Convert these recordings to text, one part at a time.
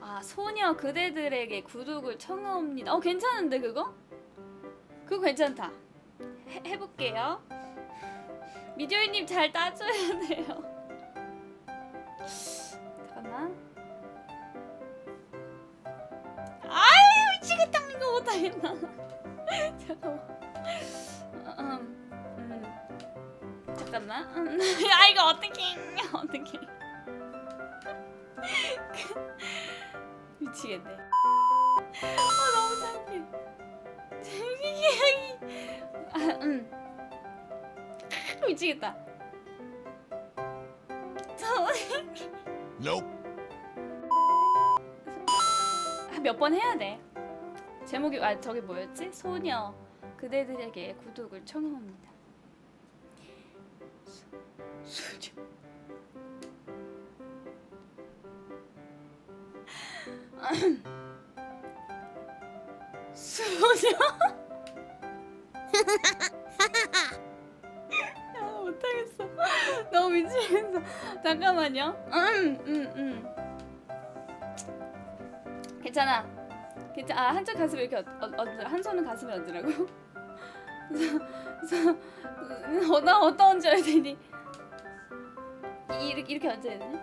아 소녀 그대들에게 구독을 청하옵니다. 어 괜찮은데 그거? 그거 괜찮다. 해, 해볼게요. 미디어님 잘 따줘야 돼요. 잠깐만. 아유 미치겠다 이거 못하겠나. 잠깐만. 어, 음, 음. 잠깐만. 음. 아 이거 어떻게 어떻게? 미치겠네. 아 너무 창피해. 아, 음. 미치겠다. 저 Nope. 몇번 해야 돼. 제목이 아 저기 뭐였지? 소녀 그대들에게 구독을 청하옵니다. 소, 소 녀. 소녀. 야 못하겠어. 너무 미치겠어. 잠깐만요. 음, 음, 음. 괜찮아. 괜찮아. 아, 한쪽 가슴에 이렇게 얹, 얹, 얹, 한 손은 가슴에 얹으라고. 그래서, 그래서 어, 나 어디다 얹어야 되니? 이- 이렇게 이렇게 얹어야 되니?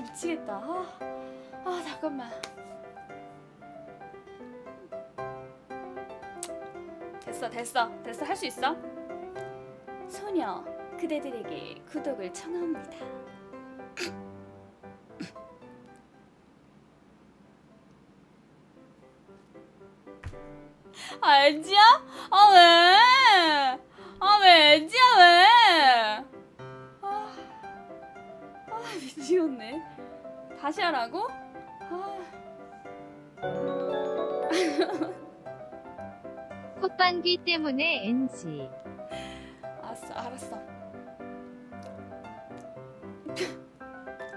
아, 씨, 미치겠다. 아, 아 잠깐만. 됐어, 됐어, 됐어. 할 수 있어. 소녀, 그대들에게 구독을 청합니다. 아, 엔지야? 아, 왜? 아, 왜, 엔지야, 미치겠네. 다시 하라고? 아, 콧방귀 때문에 NG. 알았어, 알았어.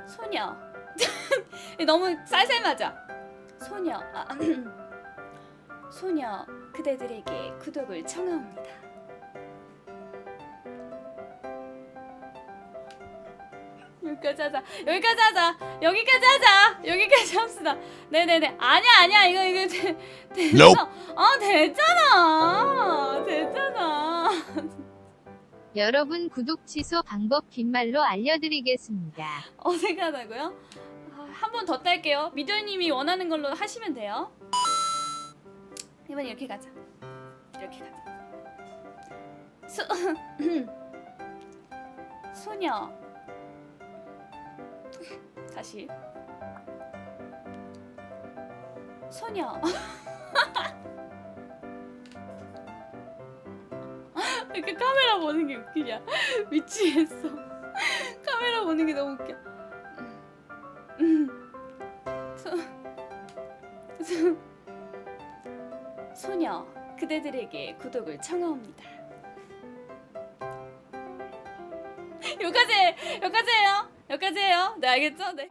소녀. 너무 쌀쌀 맞아. 소녀. 아, 소녀, 그대들에게 구독을 청하옵니다. 여기까지 하자. 여기까지 하자. 여기까지 하자. 여기까지 합시다. 네네네. 아니야, 아니야. 이거, 이거, 되, 됐어. Nope. 아, 됐잖아. 됐잖아. 여러분 구독 취소 방법 빈말로 알려드리겠습니다. 어색하다고요? 아, 한번 더 딸게요. 미디어님이 원하는 걸로 하시면 돼요. 이번 이렇게 가자. 이렇게 가자. 소 소녀. 다시. 소녀. 왜 이렇게 카메라 보는 게 웃기냐? 미치겠어. 카메라 보는 게 너무 웃겨. 음. 소, 소, 소녀 그대들에게 구독을 청하옵니다. 여기까지 해요. 여기까지 해요. 네 알겠죠? 네.